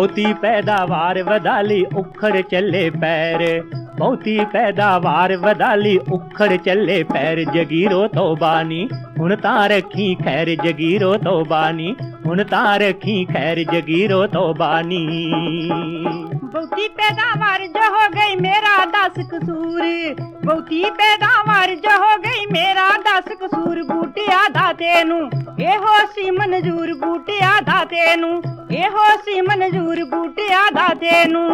ਬਹੁਤੀ ਪੈਦਾਵਾਰ ਵਧਾਲੀ ਉਖੜ ਚੱਲੇ ਪੈਰ। ਬਹੁਤੀ ਪੈਦਾਵਾਰ ਵਧਾਲੀ ਉਖੜ ਚੱਲੇ ਪੈਰ। ਜਗੀਰੋ ਤੋਬਾਨੀ ਹੁਣ ਤਾਂ ਰੱਖੀ ਖੈਰ। ਜਗੀਰੋ ਤੋਬਾਨੀ ਹੁਣ ਤਾਂ ਰੱਖੀ ਖੈਰ। ਜਗੀਰੋ ਤੋਬਾਨੀ ਬਹੁਤੀ ਪੈਦਾਵਾਰ ਜੋ ਹੋ ਗਈ ਮੇਰਾ 10 ਕਸੂਰ। ਬਹੁਤੀ ਪੈਦਾਵਾਰ ਜੋ ਹੋ ਗਈ ਮੇਰਾ 10 ਕਸੂਰ। ਬੂਟਿਆ ਦਾ ਤੈਨੂੰ, ਇਹੋ ਸੀ ਮਨਜ਼ੂਰ ਬੂਟਿਆ ਦਾ ਤੈਨੂੰ, ਇਹੋ ਸੀ ਮਨਜ਼ੂਰ ਬੂਟਿਆ ਦਾ ਤੈਨੂੰ।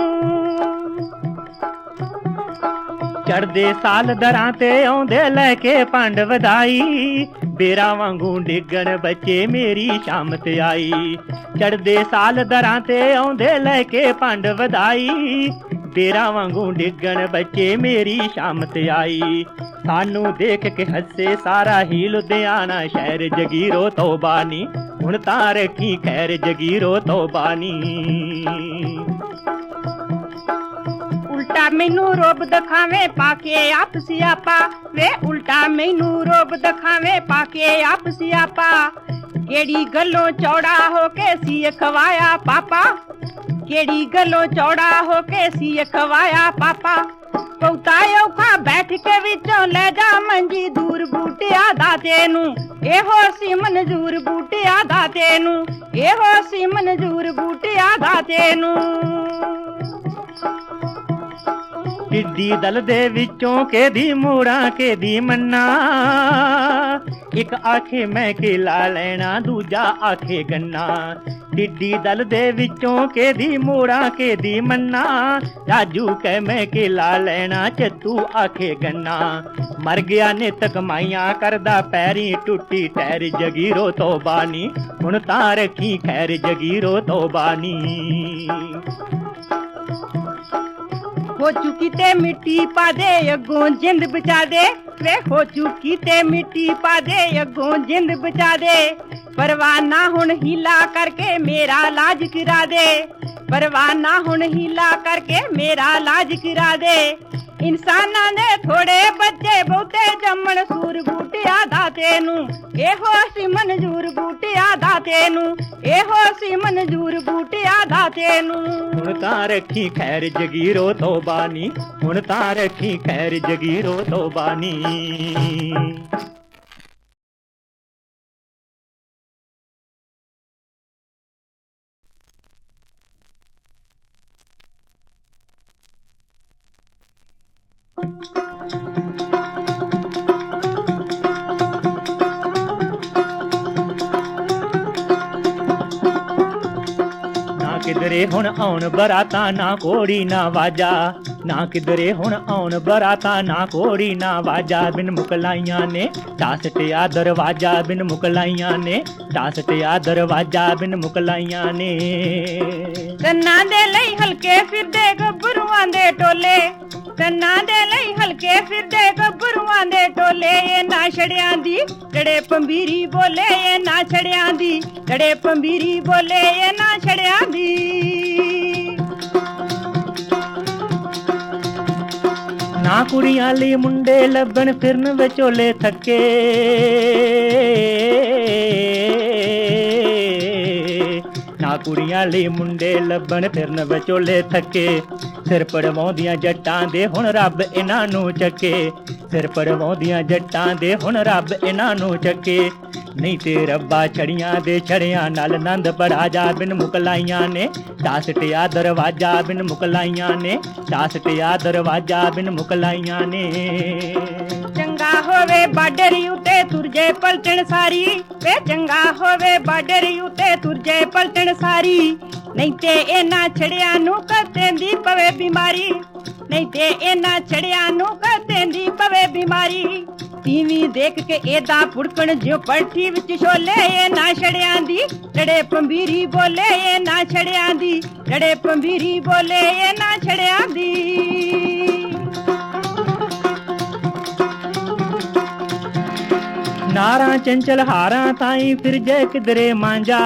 ਚੜਦੇ ਸਾਲ ਦਰਾਂ ਤੇ ਆਉਂਦੇ ਲੈ ਕੇ ਪੰਡ ਵਧਾਈ, ਬੇਰਾ ਵਾਂਗੂ ਡਿੱਗਣ ਬੱਚੇ ਮੇਰੀ ਸ਼ਾਮਤ ਆਈ। ਚੜਦੇ ਸਾਲ ਦਰਾਂ ਤੇ ਆਉਂਦੇ ਲੈ ਕੇ ਪੰਡ ਵਧਾਈ ਬੇਰਾ ਵਾਂਗੂ ਡਿੱਗਣ ਬੱਚੇ ਮੇਰੀ ਸ਼ਾਮਤ ਆਈ। ਸਾਨੂੰ ਦੇਖ ਕੇ ਹੱਸੇ ਸਾਰਾ ਹੀ ਲੁਧਿਆਣਾ ਸ਼ਹਿਰ ਜਗੀਰੋ ਤੋਬਾਨੀ ਹੁਣ ਤਾਂ ਰੱਖੀ ਖੈਰ ਜਗੀਰੋ ਤੋਬਾਨੀ ਉਲਟਾ ਮੈਨੂੰ ਰੋਬ ਦਿਖਾਵੇ, ਪਾ ਕੇ ਆਪ। ਸਿਆਪਾ ਵੇ ਉਲਟਾ ਮੈਨੂੰ ਰੋਬ ਦਿਖਾਵੇ, ਪਾ ਕੇ ਆਪ। ਸਿਆਪਾ ਕਿਹੜੀ ਗੱਲੋਂ ਚੌੜਾ ਹੋ ਕੇ ਸੀ ਖਵਾਇਆ ਪਾਪਾ? ਕਿਹੜੀ ਗੱਲੋਂ ਚੌੜਾ ਹੋ ਕੇ ਸੀ ਖਵਾਇਆ ਪਾਪਾ। ਪਉਤਾ ਔਖਾ ਬੈਠ ਕੇ ਵਿੱਚੋਂ ਲੈ ਜਾ ਮੰਜੀ ਦੂਰ ਬੂਟਿਆ ਦਾ ਤੈਨੂੰ। ਇਹੋ ਸੀ ਮਨਜ਼ੂਰ ਬੂਟਿਆ ਦਾ ਤੈਨੂੰ। ਇਹੋ ਸੀ ਮਨਜ਼ੂਰ ਬੂਟਿਆ ਦਾ ਤੈਨੂੰ। ਟਿੱਡੀ ਦਲ ਦੇ ਵਿੱਚੋਂ ਕਿਹਦੀ ਮੂੜਾਂ, ਕਿਹਦੀ ਮੰਨਾ। ਇੱਕ ਆਖੇ ਮੈਂ ਕਿਲਾ ਲੈਣਾ, ਦੂਜਾ ਆਖੇ ਗੰਨਾ। ਟਿੱਡੀ ਦਲ ਦੇ ਵਿੱਚੋਂ ਕਿਹਦੀ ਮੂੜਾਂ, ਕਿਹਦੀ ਮੰਨਾ। ਰਾਜੂ ਕਹਿ ਮੈਂ ਕਿਲਾ ਲੈਣਾ, ਚੱਤੂ ਆਖੇ ਗੰਨਾ। ਮਰ ਗਿਆ ਨਿਤ ਕਮਾਈਆਂ ਕਰਦਾ, ਪੈਰੀ ਟੁੱਟੀ ਟੈਰ ਜਗੀਰੋ ਤੋਂ ਤੋਬਾਨੀ ਹੁਣ ਤਾਂ ਰੱਖੀ ਖੈਰ ਜਗੀਰੋ ਤੋਬਾਨੀ ਹੋ ਚੁੱਕੀ ਤੇ ਮਿੱਟੀ ਪਾ ਦੇ, ਅੱਗੋਂ ਜਿੰਦ ਬਚਾ ਦੇ। ਵੇ ਹੋ ਚੁੱਕੀ ਤੇ ਮਿੱਟੀ ਪਾ ਦੇ, ਅੱਗੋਂ ਜਿੰਦ ਬਚਾ ਦੇ। ਪਰਵਾਨਾ ਹੁਣ ਹੀਲਾ ਕਰਕੇ ਮੇਰਾ ਲਾਜ ਕਰਾ ਦੇ। ਪਰਵਾਨਾ ਹੁਣ ਹੀਲਾ ਕਰਕੇ ਮੇਰਾ ਲਾਜ ਕਰਾ ਦੇ। ਇਨਸਾਨਾਂ ਦੇ ਥੋੜੇ ਬੱਚੇ ਬਹੁਤੇ ਜੰਮਣ ਸੂਰ ਬੂਟਿਆ ਦਾ ਤੈਨੂੰ। ਇਹੋ ਸੀ ਮਨਜ਼ੂਰ ਬੂਟਿਆ ਦਾ ਤੈਨੂੰ। ਇਹੋ ਸੀ ਮਨਜ਼ੂਰ ਬੂਟਿਆ ਦਾ ਤੈਨੂੰ। ਹੁਣ ਤਾਂ ਰੱਖੀ ਖੈਰ ਜਗੀਰੋ ਤੋਂ ਤੋਬਾਨੀ। ਹੁਣ ਤਾਂ ਰੱਖੀ ਖੈਰ ਜਗੀਰੋ ਤੋਬਾਨੀ। ਨਾ ਕਿਧਰੇ ਹੁਣ ਆਉਣ ਬਰਾਤਾ ਨਾ ਕੋੜੀ ਨਾ ਵਾਜਾ। ਨਾ ਕਿਧਰੇ ਹੁਣ ਆਉਣ ਬਰਾਤਾ ਨਾ ਕੋੜੀ ਨਾ ਵਾਜਾ। ਬਿਨ ਮੁਕਲਾਈਆਂ ਨੇ ਟਾਸਟਿਆ ਦਰਵਾਜਾ, ਬਿਨ ਮੁਕਲਾਈਆਂ ਨੇ ਟਾਸਟਿਆ ਦਰਵਾਜਾ, ਬਿਨ ਮੁਕਲਾਈਆਂ ਨੇ। ਕੰਨਾਂ ਦੇ ਲਈ ਹਲਕੇ ਛੜਿਆਂ ਦੀ ਜੜੇ ਪੰਬੀਰੀ ਬੋਲੇ ਇਹ ਨਾ ਛੜਿਆਂ ਦੀ ਜੜੇ ਪੰਬੀਰੀ ਬੋਲੇ ਇਹ ਨਾ ਛੜਿਆਂ ਦੀ। ਨਾ ਕੁੜੀਆਂ ਲਈ ਮੁੰਡੇ ਲੱਭਣ ਫਿਰਨ ਵਿਚੋਲੇ ਥੱਕੇ। ਨਾ ਕੁੜੀਆਂ ਲਈ ਮੁੰਡੇ ਲੱਭਣ ਫਿਰਨ ਵਿਚੋਲੇ ਥੱਕੇ। ਸਿਰ ਪੜਵਾਉਂਦੀਆਂ ਜੱਟਾਂ ਦੇ ਹੁਣ ਰੱਬ ਇਹਨਾਂ ਨੂੰ ਚੱਕੇ। ਸਿਰ ਪੜਵਾਉਂਦੀਆਂ ਜੱਟਾਂ ਦੇ ਹੁਣ ਰੱਬ ਇਹਨਾਂ ਨੂੰ ਚੱਕੇ। ਨਹੀਂ ਤੇ ਰੱਬਾ ਛੜੀਆਂ ਦੇ ਛੜਿਆਂ ਨਾਲ ਨੰਦ ਪੜਾ ਜਾ ਬਿਨ ਮੁਕਲਾਈਆਂ ਨੇ। ਟਾਸਟਿਆ ਦਰਵਾਜਾ ਬਿਨ ਮੁਕਲਾਈਆਂ ਨੇ। ਟਾਸਟਿਆ ਦਰਵਾਜਾ ਬਿਨ ਮੁਕਲਾਈਆਂ ਨੇ। ਚੰਗਾ ਹੋਵੇ ਬਾਡਰੀ ਉਤੇ ਤੁਰਜੇ ਪਲਟਣ ਸਾਰੀ। ਵੇ ਚੰਗਾ ਹੋਵੇ ਬਾਡਰੀ ਉਤੇ ਤੁਰਜੇ ਪਲਟਣ ਸਾਰੀ। ਨਹੀਂ ਤੇ ਇਹਨਾਂ ਛੜਿਆਂ ਨੂੰ ਕਦੇ ਦੀ ਪਵੇ ਬਿਮਾਰੀ। ਨਹੀਂ ਤੇ ਇਹਨਾਂ ਛੜਿਆਂ ਨੂੰ ਕਦੇ ਪਵੇ ਬਿਮਾਰੀ। ਟੀਵੀ ਦੇਖ ਕੇ ਏਦਾਂ ਪੁੜਕਣ ਜਿਉ ਪਲਠੀ ਵਿੱਚ ਛੋਲੇ ਇਹ ਨਾ ਛੜਿਆਂ ਦੀ। ਜੜੇ ਪੰਬੀਰੀ ਬੋਲੇ ਇਹ ਨਾ ਛੜਿਆਂ ਦੀ। ਜੜੇ ਪੰਬੀਰੀ ਬੋਲੇ ਇਹ ਨਾ ਛੜਿਆਂ ਦੀ। ਨਾਰਾਂ ਚੰਚਲ ਹਾਰਾਂ ਤਾਈ ਫਿਰ ਜੇ ਕਿਧਰੇ ਮਾਂਜਾ।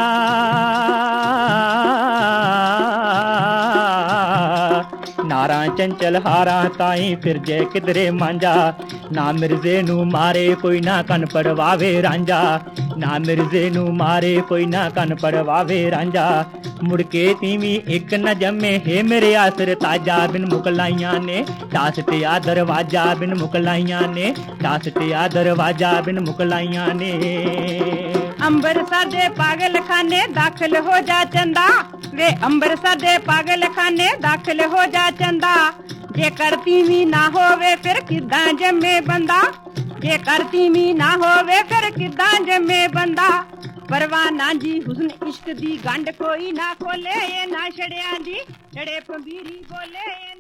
ਯਾਰਾਂ ਚੰਚਲ ਹਾਰਾਂ ਤਾਈ ਫਿਰ ਜੇ ਕਿਧਰੇ ਮਾਂਜਾ ਨਾ ਮਿਰਜ਼ੇ ਨੂੰ ਮਾਰੇ ਕੋਈ ਨਾ ਕੰਨ ਪੜਵਾਵੇ ਰਾਂਝਾ। ਨਾ ਮਿਰਜ਼ੇ ਨੂੰ ਮਾਰੇ ਕੋਈ ਨਾ ਕੰਨ ਪੜਵਾਵੇ ਰਾਂਝਾ। ਮੁੜ ਕੇ ਤੀਵੀਂ ਇੱਕ ਨਾ ਜੰਮੇ, ਹੈ ਮੇਰੇ ਆਸਰ ਤਾਜਾ ਬਿਨ ਮੁਕਲਾਈਆਂ ਨੇ। ਟਾਸ ਤੇ ਆ ਦਰਵਾਜਾ ਬਿਨ ਮੁਕਲਾਈਆਂ ਨੇ। ਟਾਸ ਤੇ ਆ ਦਰਵਾਜਾ ਬਿਨ ਮੁਕਲਾਈਆਂ ਨੇ। ਅੰਬਰਸਰ ਦੇ ਪਾਗਲਖਾਨੇ ਦਾਖਲ ਹੋ ਜਾ ਚੰਦਾ। ਵੇ ਅੰਬਰਸਰ ਦੇ ਪਾਗਲਖਾਨੇ ਦਾਖਲ ਹੋ ਜਾ ਚੰਦਾ। ਜੇ ਕਰਤੀ ਵੀ ਨਾ ਹੋਵੇ ਫਿਰ ਕਿਦਾਂ ਜੰਮੇ ਬੰਦਾ? ਜੇ ਕਰਤੀ ਵੀ ਨਾ ਹੋਵੇ ਫਿਰ ਕਿਦਾਂ ਜੰਮੇ ਬੰਦਾ? ਪਰਵਾਨਾ ਜੀ, ਹੁਸਨ ਇਸ਼ਕ ਦੀ ਗੰਢ ਕੋਈ ਨਾ ਖੋਲੇ, ਇਹ ਨਾ ਛੜਿਆਂ ਦੀ ਛੜੇ ਪੰਬੀਰੀ ਬੋਲੇ